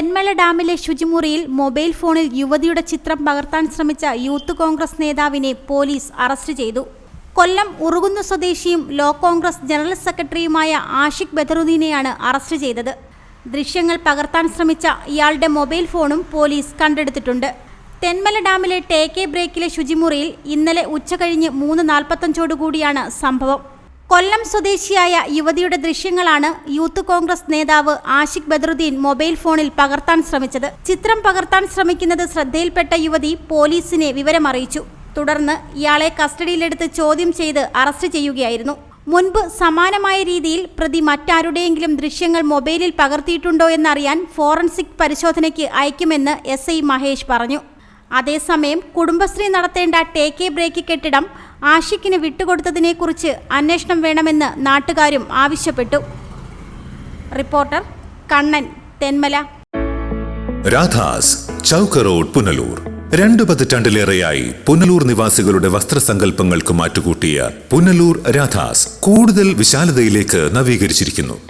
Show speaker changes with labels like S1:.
S1: തെന്മല ഡാമിലെ ശുചിമുറിയിൽ മൊബൈൽ ഫോണിൽ യുവതിയുടെ ചിത്രം പകർത്താൻ ശ്രമിച്ച യൂത്ത് കോൺഗ്രസ് നേതാവിനെ പോലീസ് അറസ്റ്റ് ചെയ്തു. കൊല്ലം ഉറുകുന്നു സ്വദേശിയും ലോ കോൺഗ്രസ് ജനറൽ സെക്രട്ടറിയുമായ ആഷിഖ് ബദറുദ്ദീനെയാണ് അറസ്റ്റ് ചെയ്തത്. ദൃശ്യങ്ങൾ പകർത്താൻ ശ്രമിച്ച ഇയാളുടെ മൊബൈൽ ഫോണും പോലീസ് കണ്ടെടുത്തിട്ടുണ്ട്. തെന്മല ഡാമിലെ ടേക്കെ ബ്രേക്കിലെ ശുചിമുറിയിൽ ഇന്നലെ ഉച്ചകഴിഞ്ഞ് മൂന്ന് നാൽപ്പത്തഞ്ചോടുകൂടിയാണ് സംഭവം. കൊല്ലം സ്വദേശിയായ യുവതിയുടെ ദൃശ്യങ്ങളാണ് യൂത്ത് കോൺഗ്രസ് നേതാവ് ആഷിഖ് ബദറുദ്ദീൻ മൊബൈൽ ഫോണിൽ പകർത്താൻ ശ്രമിച്ചത്. ചിത്രം പകർത്താൻ ശ്രമിക്കുന്നത് ശ്രദ്ധയിൽപ്പെട്ട യുവതി പോലീസിനെ വിവരമറിയിച്ചു. തുടർന്ന് ഇയാളെ കസ്റ്റഡിയിലെടുത്ത് ചോദ്യം ചെയ്ത് അറസ്റ്റ് ചെയ്യുകയായിരുന്നു. മുൻപ് സമാനമായ രീതിയിൽ പ്രതി മറ്റാരുടെയെങ്കിലും ദൃശ്യങ്ങൾ മൊബൈലിൽ പകർത്തിയിട്ടുണ്ടോ എന്നറിയാൻ ഫോറൻസിക് പരിശോധനയ്ക്ക് അയക്കുമെന്ന് എസ് മഹേഷ് പറഞ്ഞു. അതേസമയം കുടുംബശ്രീ നടത്തേണ്ട ടേക്ക് എ ബ്രേക്ക് കെട്ടിടം ആഷിക്കിന് വിട്ടുകൊടുത്തതിനെക്കുറിച്ച് അന്വേഷണം വേണമെന്ന് നാട്ടുകാരും ആവശ്യപ്പെട്ടു. റിപ്പോർട്ടർ കണ്ണൻ തെന്മല.
S2: രാധാസ് ചൗക്ക് റോഡ് പുനലൂർ. രണ്ടു പതിറ്റാണ്ടിലേറെയായി പുനലൂർ നിവാസികളുടെ വസ്ത്രസങ്കല്പങ്ങൾക്ക് മാറ്റുകൂട്ടിയ പുനലൂർ രാധാസ് കൂടുതൽ വിശാലതയിലേക്ക് നവീകരിച്ചിരിക്കുന്നു.